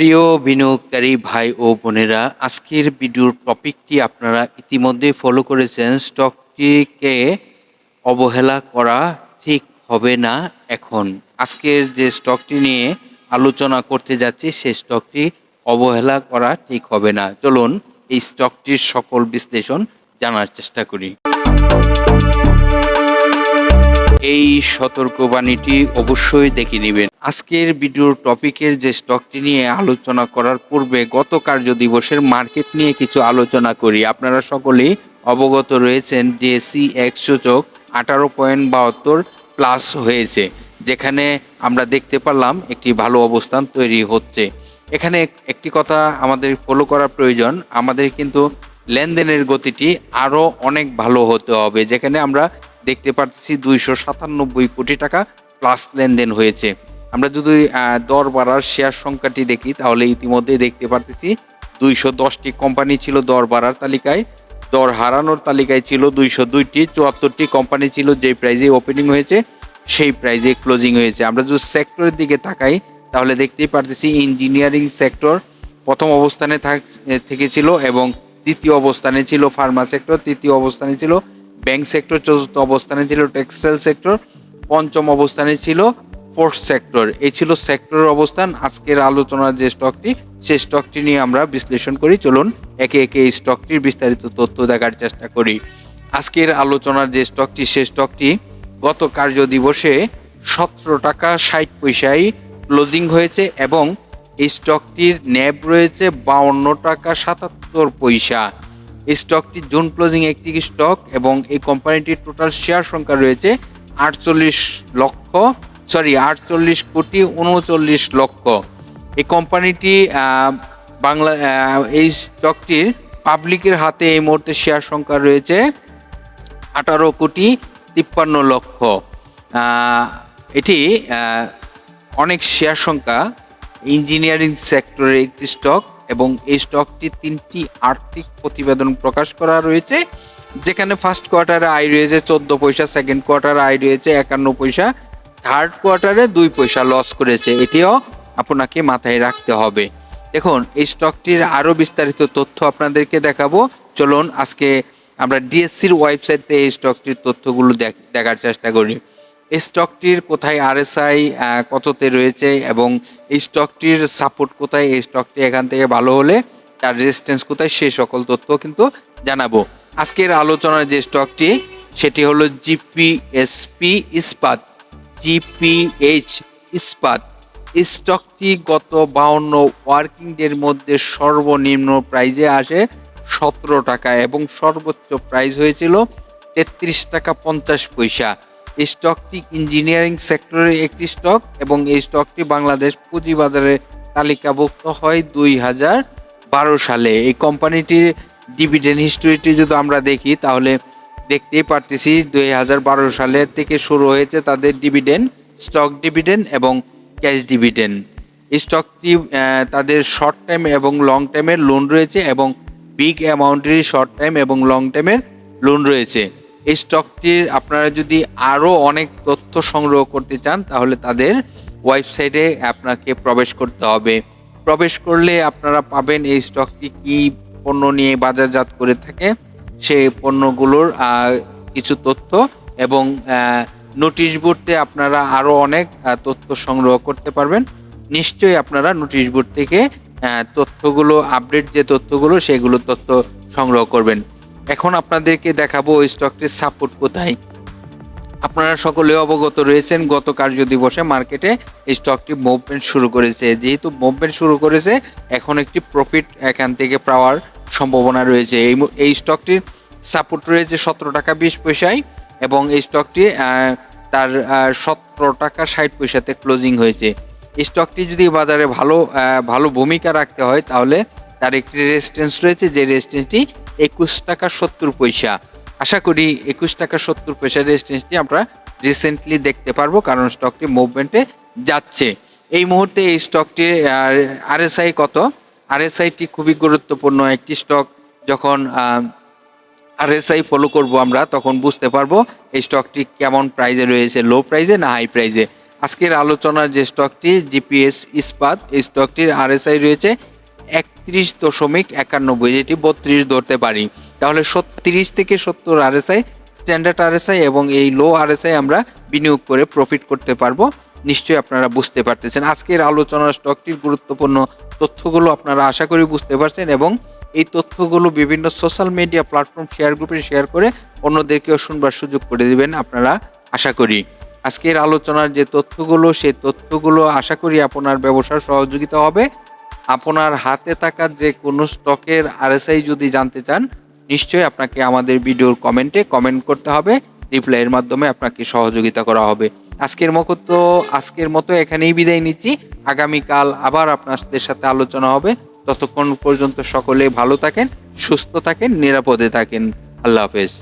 প্রিয় বিনিয়োগকারী ভাই ও বোনেরা, আজকের ভিডিওর টপিকটি আপনারা ইতিমধ্যে ফলো করেছেন। স্টকটিকে অবহেলা করা ঠিক হবে না এখন। আজকের যে স্টকটি নিয়ে আলোচনা করতে যাচ্ছি, সেই স্টকটি অবহেলা করা ঠিক হবে না। চলুন এই স্টকটির সকল বিশ্লেষণ জানার চেষ্টা করি। সতর্কবাণীটি অবশ্যই দেখে নেবেন। আজকের ভিডিওর টপিকের যে স্টকটি নিয়ে আলোচনা করার পূর্বে গত কার্য দিবসের মার্কেট নিয়ে কিছু আলোচনা করি। আপনারা সকলেই অবগত রয়েছেন যে সি এক্স সূচক আঠারো পয়েন্ট বাহাত্তর প্লাস হয়েছে, যেখানে আমরা দেখতে পারলাম একটি ভালো অবস্থান তৈরি হচ্ছে। এখানে একটি কথা আমাদের ফলো করা প্রয়োজন, আমাদের কিন্তু লেনদেনের গতিটি আরও অনেক ভালো হতে হবে, যেখানে আমরা দেখতে পাচ্ছি দুইশো সাতানব্বই কোটি টাকা প্লাস লেনদেন হয়েছে। আমরা যদি দর বাড়ার শেয়ার সংখ্যাটি দেখি, তাহলে ইতিমধ্যেই দেখতে পারতেছি দুইশো দশটি কোম্পানি ছিল দর বাড়ার তালিকায়। দর হারানোর তালিকায় ছিল দুইশো দুইটি, চুয়াত্তরটি কোম্পানি ছিল যে প্রাইজে ওপেনিং হয়েছে, সেই প্রাইজে ক্লোজিং হয়েছে। আমরা যদি সেক্টরের দিকে তাকাই, তাহলে দেখতেই পারতেছি ইঞ্জিনিয়ারিং সেক্টর প্রথম অবস্থানে থাক- থেকেছিল এবং দ্বিতীয় অবস্থানে ছিল ফার্মা সেক্টর তৃতীয় অবস্থানে ছিল ব্যাংক সেক্টর চতুর্থ অবস্থানে ছিল, টেক্সটাইল সেক্টর পঞ্চম অবস্থানে ছিল ফোর্থ সেক্টর। এই ছিল সেক্টরের অবস্থান। আজকের আলোচনার যে স্টকটি সেই স্টকটি নিয়ে আমরা বিশ্লেষণ করি। চলুন, একে একে এই স্টকটির বিস্তারিত তথ্য দেখার চেষ্টা করি। আজকের আলোচনার যে স্টকটি সেই স্টকটি গত কার্য দিবসে সতেরো টাকা ষাট পয়সায় ক্লোজিং হয়েছে এবং এই স্টকটির ন্যাব রয়েছে বাউন্ন টাকা সাতাত্তর পয়সা। স্টকটি জুন ক্লোজিং একটি স্টক এবং এই কোম্পানিটির টোটাল শেয়ার সংখ্যা রয়েছে আটচল্লিশ লক্ষ সরি আটচল্লিশ কোটি উনচল্লিশ লক্ষ। এই কোম্পানিটি বাংলা এই স্টকটির পাবলিকের হাতে এই মুহূর্তে শেয়ার সংখ্যা রয়েছে আঠারো কোটি তিপ্পান্ন লক্ষ। এটি অনেক শেয়ার সংখ্যা ইঞ্জিনিয়ারিং সেক্টরের একটি স্টক এবং এই স্টকটি তিনটি আর্থিক প্রতিবেদন প্রকাশ করা রয়েছে, যেখানে ফার্স্ট কোয়ার্টারে আয় রয়েছে চোদ্দ পয়সা সেকেন্ড কোয়ার্টারে আয় রয়েছে একান্ন পয়সা থার্ড কোয়ার্টারে দুই পয়সা লস করেছে। এটিও আপনাকে মাথায় রাখতে হবে। দেখুন, এই স্টকটির আরও বিস্তারিত তথ্য আপনাদেরকে দেখাবো। চলুন, আজকে আমরা ডিএসসির ওয়েবসাইটে এই স্টকটির তথ্যগুলো দেখার চেষ্টা করি। এই স্টকটির কোথায় আরএসআই কততে রয়েছে এবং এই স্টকটির সাপোর্ট কোথায়? এই স্টকটি এখান থেকে ভালো হলে তার রেজিস্ট্যান্স কোথায়? সে সকল তথ্য কিন্তু জানাব। আজকের আলোচনার যে স্টকটি সেটি হলো জিপিএসপি ইস্পাত জিপিএইচ ইস্পাত। স্টকটি গত বাউন্ন ওয়ার্কিং ডের মধ্যে সর্বনিম্ন প্রাইজে আসে সতেরো টাকা এবং সর্বোচ্চ প্রাইস হয়েছিল তেত্রিশ টাকা পঞ্চাশ পয়সা। স্টকটি ইঞ্জিনিয়ারিং সেক্টরের একটি স্টক এবং এই স্টকটি বাংলাদেশ পুঁজিবাজারে তালিকাভুক্ত হয় দুই হাজার বারো সালে। এই কোম্পানিটির ডিভিডেন্ড হিস্টোরিটি যদি আমরা দেখি, তাহলে দেখতেই পারতেছি দুই হাজার বারো সালের থেকে শুরু হয়েছে তাদের ডিভিডেন্ড স্টক ডিভিডেন্ড এবং ক্যাশ ডিভিডেন্ড স্টকটি তাদের শর্ট টাইম এবং লং টাইমের লোন রয়েছে এবং বিগ অ্যামাউন্টেরই শর্ট টাইম এবং লং টাইমের লোন রয়েছে। এই স্টকটির আপনারা যদি আরও অনেক তথ্য সংগ্রহ করতে চান, তাহলে তাদের ওয়েবসাইটে আপনাকে প্রবেশ করতে হবে। প্রবেশ করলে আপনারা পাবেন এই স্টকটি কি পণ্য নিয়ে বাজারজাত করে থাকে সেই পণ্যগুলোর কিছু তথ্য এবং নোটিশ বোর্ডে আপনারা আরও অনেক তথ্য সংগ্রহ করতে পারবেন। নিশ্চয়ই আপনারা নোটিশ বোর্ড থেকে তথ্যগুলো আপডেট যে তথ্যগুলো, সেগুলো তথ্য সংগ্রহ করবেন। এখন আপনাদেরকে দেখাবো ওই স্টকটির সাপোর্ট কোথায়। আপনারা সকলে অবগত রয়েছেন, গত কার্য দিবসে মার্কেটে এই স্টকটি মুভমেন্ট শুরু করেছে। যেহেতু মুভমেন্ট শুরু করেছে, এখন একটি প্রফিট এখান থেকে পাওয়ার সম্ভাবনা রয়েছে। এই এই স্টকটির সাপোর্ট রয়েছে সতেরো টাকা বিশ পয়সায় এবং এই স্টকটি তার সতেরো টাকা ষাট পয়সাতে ক্লোজিং হয়েছে। স্টকটি যদি বাজারে ভালো ভালো ভূমিকা রাখতে হয়, তাহলে তার একটি রেজিস্ট্যান্স রয়েছে। যে রেজিস্ট্যান্সটি একুশ টাকা সত্তর পয়সা। আশা করি একুশ টাকা সত্তর পয়সা রেজিস্ট্যান্সটি আমরা রিসেন্টলি দেখতে পারব, কারণ স্টকটি মুভমেন্টে যাচ্ছে। এই মুহূর্তে এই স্টকটি আরএসআই কত? আরএসআইটি খুবই গুরুত্বপূর্ণ একটি স্টক যখন আরএসআই ফলো করব আমরা, তখন বুঝতে পারব এই স্টকটি কেমন প্রাইজে রয়েছে লো প্রাইজে না হাই প্রাইজে আজকের আলোচনার যে স্টকটি জিপিএস ইস্পাত, এই স্টকটির আরএসআই রয়েছে একত্রিশ দশমিক একানব্বই, যেটি বত্রিশ ধরতে পারি। তাহলে তিরিশ থেকে সত্তর আরএসআই স্ট্যান্ডার্ড আরএসআই এবং এই লো আরএসআই আমরা বিনিয়োগ করে প্রফিট করতে পারব। নিশ্চয়ই আপনারা বুঝতে পারতেছেন। আজকের আলোচনার স্টকটির গুরুত্বপূর্ণ তথ্যগুলো আপনারা আশা করি বুঝতে পারছেন এবং এই তথ্যগুলো বিভিন্ন সোশ্যাল মিডিয়া প্ল্যাটফর্ম শেয়ার গ্রুপে শেয়ার করে অন্যদেরকেও শুনবার সুযোগ করে দিবেন আপনারা, আশা করি। আজকের আলোচনার যে তথ্যগুলো, সেই তথ্যগুলো আশা করি আপনার ব্যবসার সহযোগিতা হবে। আপনার হাতে থাকা যে কোনো স্টকের আরএসআই যদি জানতে চান, নিশ্চয়ই আপনাকে আমাদের ভিডিওর কমেন্টে কমেন্ট করতে হবে। রিপ্লাইয়ের মাধ্যমে আপনাকে সহযোগিতা করা হবে। আজকের মতো তো, আজকের মতো এখানেই বিদায় নিচ্ছি। আগামীকাল আবার আপনাদের সাথে আলোচনা হবে। ততক্ষণ পর্যন্ত সকলে ভালো থাকেন, সুস্থ থাকেন, নিরাপদে থাকেন। আল্লাহ হাফেজ।